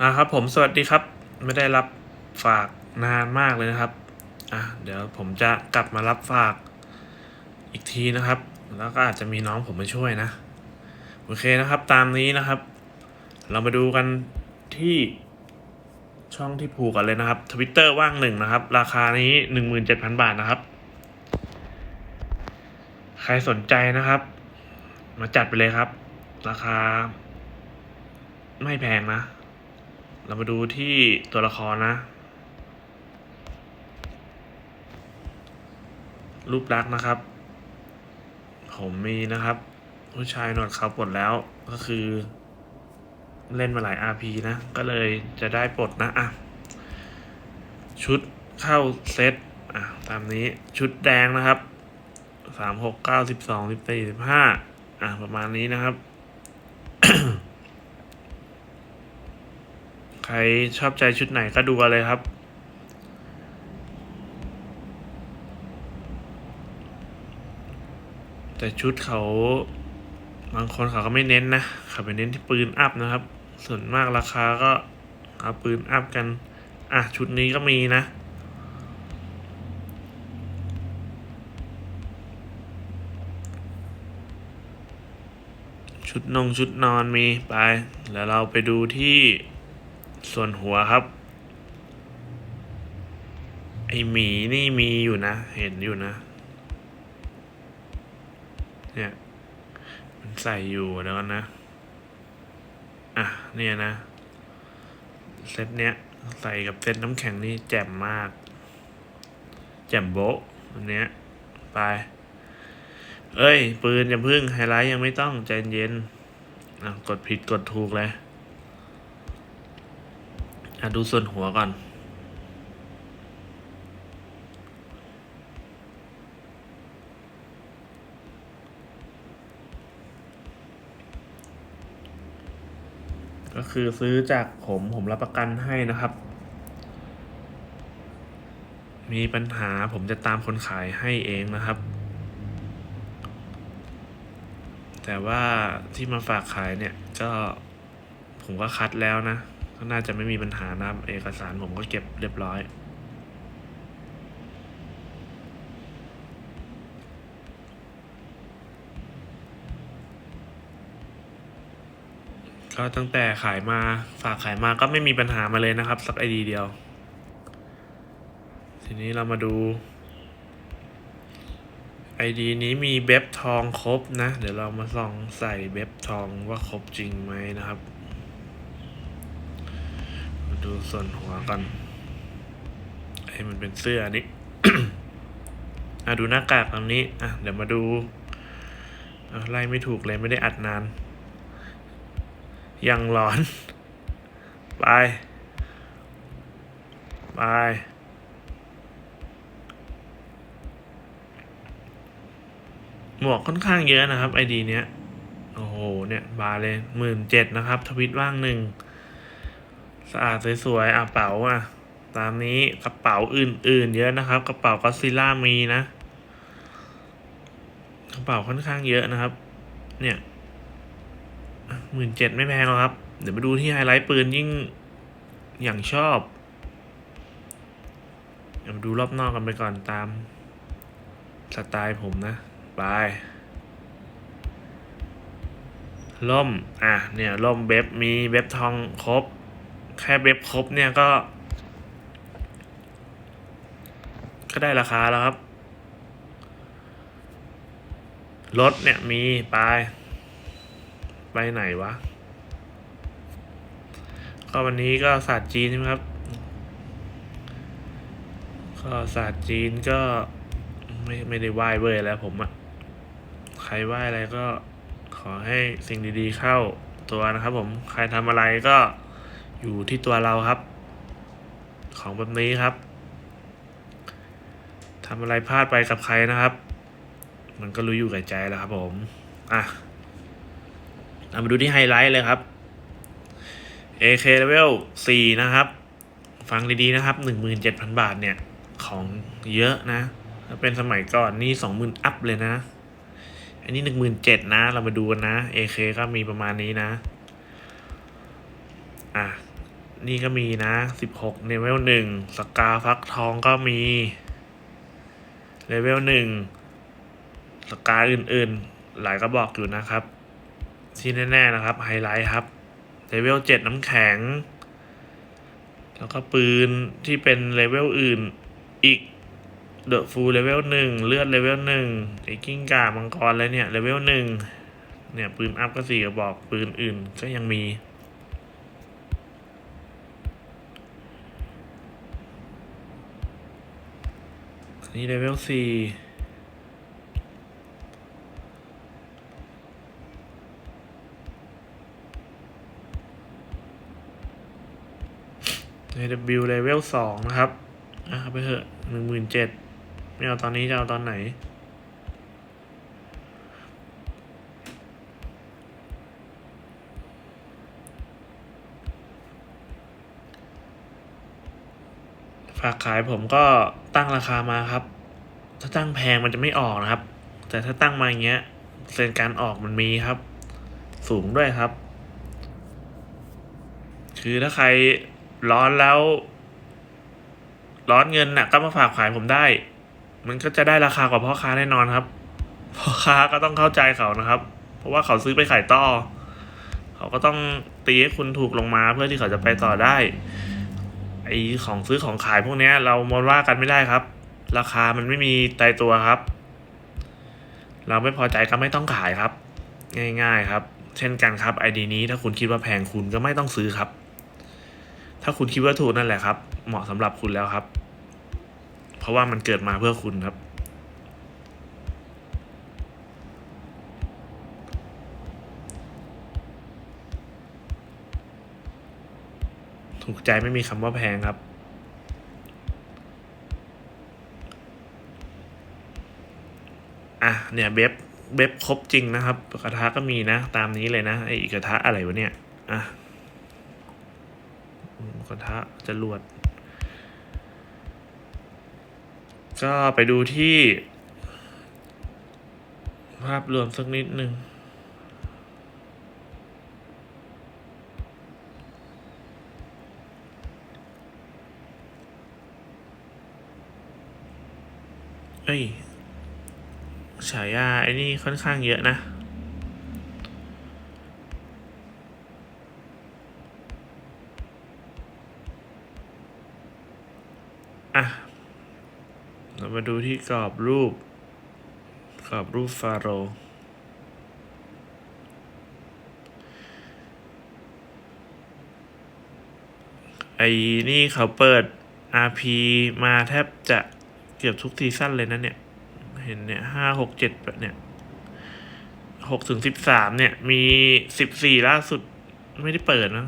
อ่าครับผมสวัสดีครับ ไม่ได้รับฝากนานมากเลยนะครับอะเดี๋ยวผมจะกลับมารับฝากอีกทีนะครับ แล้วก็อาจจะมีน้องผมมาช่วยนะ โอเคนะครับ ตามนี้นะครับ เรามาดูกันที่ช่องที่ผูกกันเลยนะครับทวิตเตอร์ว่างหนึ่งนะครับ ราคานี้หนึ่งหมื่นเจ็ดพันบาทนะครับ ใครสนใจนะครับ มาจัดไปเลยครับ ราคา ไม่แพงนะ เรามาดูที่ตัวละครนะ รูปลักษณ์นะครับ ผมมีนะครับ ผู้ชายหนวดเขาปลดแล้วก็คือ เล่นมาหลาย RP นะ ก็เลยจะได้ปลดนะ อะ ชุดเข้าเซตอะ ตามนี้ชุดแดงนะครับสามหกเก้าสิบสองสิบสี่สิบห้าอะ ประมาณนี้นะครับ ใครชอบใจชุดไหนก็ดูเลยครับ แต่ชุดเขาบางคนเขาก็ไม่เน้นนะเขาไปเน้นที่ปืนอัพนะครับ ส่วนมากราคาก็เอาปืนอัพกัน อะ ชุดนี้ก็มีนะชุดนงชุดนอนมีไป แล้วเราไปดูที่ ส่วนหัวครับ ไอหมีนี่มีอยู่นะ เห็นอยู่นะ เนี่ย มันใส่อยู่เดี๋ยวก่อนนะ อะ เนี่ยนะ เซตเนี้ย ใส่กับเซตน้ำแข็งนี่แจ่มมาก แจ่มโบะอันเนี้ย ไป เอ้ย ปืนอย่าพึ่งไฮไลท์ยังไม่ต้องใจเย็น อะ กดผิดกดถูกเลย อะดูส่วนหัวก่อน ก็คือซื้อจากผมผมรับประกันให้นะครับ มีปัญหาผมจะตามคนขายให้เองนะครับ แต่ว่าที่มาฝากขายเนี่ยก็ผมก็คัดแล้วนะ น่าจะไม่มีปัญหานะครับ เอกสารผมก็เก็บเรียบร้อย ก็ตั้งแต่ขายมาฝากขายมาก็ไม่มีปัญหามาเลยนะครับ สักไอดีเดียว ทีนี้เรามาดูไอดีนี้มีเบ็บทองครบนะ เดี๋ยวเรามาส่องใส่เบ็บทองว่าครบจริงไหมนะครับ ดูส่วนหัวกันไอ้มันเป็นเสื้ออันี่อะดูหน้ากากตรงนี้อะเดี๋ยวมาดูอะไล่ไม่ถูกเลยไม่ได้อัดนาน ยังร้อน ไปไปหมวกค่อนข้างเยอะนะครับไอดีเนี้ย โอ้โห เนี่ย บาเลยหมื่นเจ็ดนะครับ ทวิตว่างหนึ่ง สะอาดสวยๆอะเป๋าอะตามนี้กระเป๋าอื่น ๆ เยอะนะครับ กระเป๋าก็ซิล่ามีนะ กระเป๋าค่อนข้างเยอะนะครับ เนี่ยหมื่นเจ็ดไม่แพงหรอกครับ เดี๋ยวมาดูที่ไฮไลท์ปืนยิ่งอย่างชอบ เดี๋ยวมาดูรอบนอกกันไปก่อนตามสไตล์ผมนะไปล่ม อะ เนี่ยล่มเบบมีเบบทองครบ แค่เบบครบเนี่ยก็ ก็ได้ราคาแล้วครับ รถเนี่ยมีไปไปไหนวะ ก็วันนี้ก็ศาสตร์จีนใช่ไหมครับ ก็ศาสตร์จีนก็ไม่ไม่ได้ไหว้เว้ยแล้วผมอะใครไหว้อะไรก็ขอให้สิ่งดีๆเข้าตัวนะครับผม ใครทำอะไรก็ อยู่ที่ตัวเราครับ ของแบบนี้ครับทำอะไรพลาดไปกับใครนะครับ มันก็รู้อยู่กับใจแล้วครับผม อะเรามาดูที่ไฮไลท์เลยครับ AK level 4 นะครับ ฟังดีๆนะครับ 17,000 บาทเนี่ย ของเยอะนะ ถ้าเป็นสมัยก่อนนี่ 20,000 อัพเลยนะ อันนี้ 17,000นะ เรามาดูกันนะ AK ก็มีประมาณนี้นะ อะ นี่ก็มีนะสิบหกเลเวลหนึ่งสกาฟักทองก็มีเลเวลหนึ่งสกาอื่นๆ หลายกระบอกอยู่นะครับ ที่แน่ ๆ นะครับ ไฮไลท์ครับเลเวลเจ็ดน้ำแข็ง แล้วก็ปืนที่เป็นเลเวลอื่นอีกเดอะฟูลเลเวลหนึ่งเลือดเลเวลหนึ่งไอ้กิ้งก่ามังกรอะไรเนี่ยเลเวลหนึ่งเนี่ยปืนอัพก็สี่กระบอกปืนอื่นก็ยังมี นี่เลเวลสี่ใน W เลเวลสองนะครับอะเอาไปเถอะหนึ่งหมื่นเจ็ดไม่เอาตอนนี้จะเอาตอนไหน ฝากขายผมก็ ตั้งราคามาครับ ถ้าตั้งแพงมันจะไม่ออกนะครับ แต่ถ้าตั้งมาอย่างเงี้ยเซนการออกมันมีครับ สูงด้วยครับ คือถ้าใครร้อนแล้ว ร้อนเงินน่ะก็มาฝากขายผมได้ มันก็จะได้ราคากว่าพ่อค้าแน่นอนครับพ่อค้าก็ต้องเข้าใจเขานะครับ เพราะว่าเขาซื้อไปขายต่อ เขาก็ต้องตีให้คุณถูกลงมาเพื่อที่เขาจะไปต่อได้ ไอของซื้อของขายพวกนี้เรามองว่ากันไม่ได้ครับ ราคามันไม่มีตายตัวครับ เราไม่พอใจก็ไม่ต้องขายครับ ง่าย ๆครับ เช่นกันครับไอดีนี้ถ้าคุณคิดว่าแพงคุณก็ไม่ต้องซื้อครับ ถ้าคุณคิดว่าถูกนั่นแหละครับ เหมาะสำหรับคุณแล้วครับ เพราะว่ามันเกิดมาเพื่อคุณครับ ถูกใจไม่มีคำว่าแพงครับ อะเนี่ยเบฟเบฟครบจริงนะครับ กระทะก็มีนะ ตามนี้เลยนะไอ้กระทะอะไรวะเนี่ย อะกระทะจรวด ก็ไปดูที่ ภาพรวมสักนิดหนึ่ง เอ้ย ฉายาไอ้นี่ค่อนข้างเยอะนะ อะ เรามาดูที่กรอบรูป กรอบรูปฟาโรไอ้นี่เขาเปิด RP มาแทบจะ กือบทุกซีซั่นเลยนะเนี่ย เห็นเนี่ยห้าหกเจ็ดเนี่ยหกถึงสิบสามเนี่ย มีสิบสี่ล่าสุดไม่ได้เปิดนะ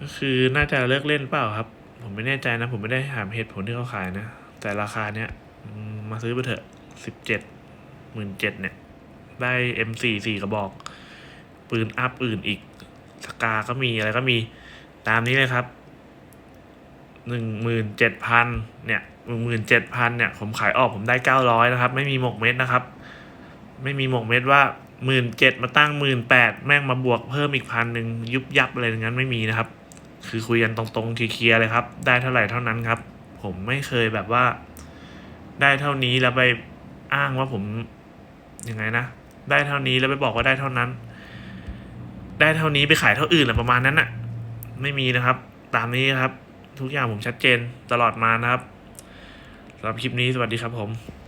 ก็คือน่าจะเลิกเล่นเปล่าครับ ผมไม่แน่ใจนะ ผมไม่ได้ถามเหตุผลที่เขาขายนะ แต่ราคาเนี้ยมาซื้อไปเถอะสิบเจ็ดหมื่นเจ็ดเนี่ย ได้ M4 สี่กระบอก ปืนอัพอื่นอีกสกาก็มีอะไรก็มีตามนี้เลยครับ หนึ่งหมื่นเจ็ดพันเนี่ยหนึ่งหมื่นเจ็ดพันเนี่ยผมขายออกผมได้เก้าร้อยนะครับ ไม่มีหมกเม็ดนะครับ ไม่มีหมกเม็ดว่าหมื่นเจ็ดมาตั้งหมื่นแปดแม่งมาบวกเพิ่มอีกพันหนึ่งยุบยับอะไรอย่างนั้นไม่มีนะครับ คือคุยกันตรงๆเคลียร์เลยครับ ได้เท่าไหร่เท่านั้นครับ ผมไม่เคยแบบว่า ได้เท่านี้แล้วไปอ้างว่าผมยังไงนะได้เท่านี้แล้วไปบอกว่าได้เท่านั้น ได้เท่านี้ไปขายเท่าอื่นอะไรประมาณนั้นน่ะไม่มีนะครับ ตามนี้ครับ ทุกอย่างผมชัดเจนตลอดมานะครับสำหรับคลิปนี้สวัสดีครับผม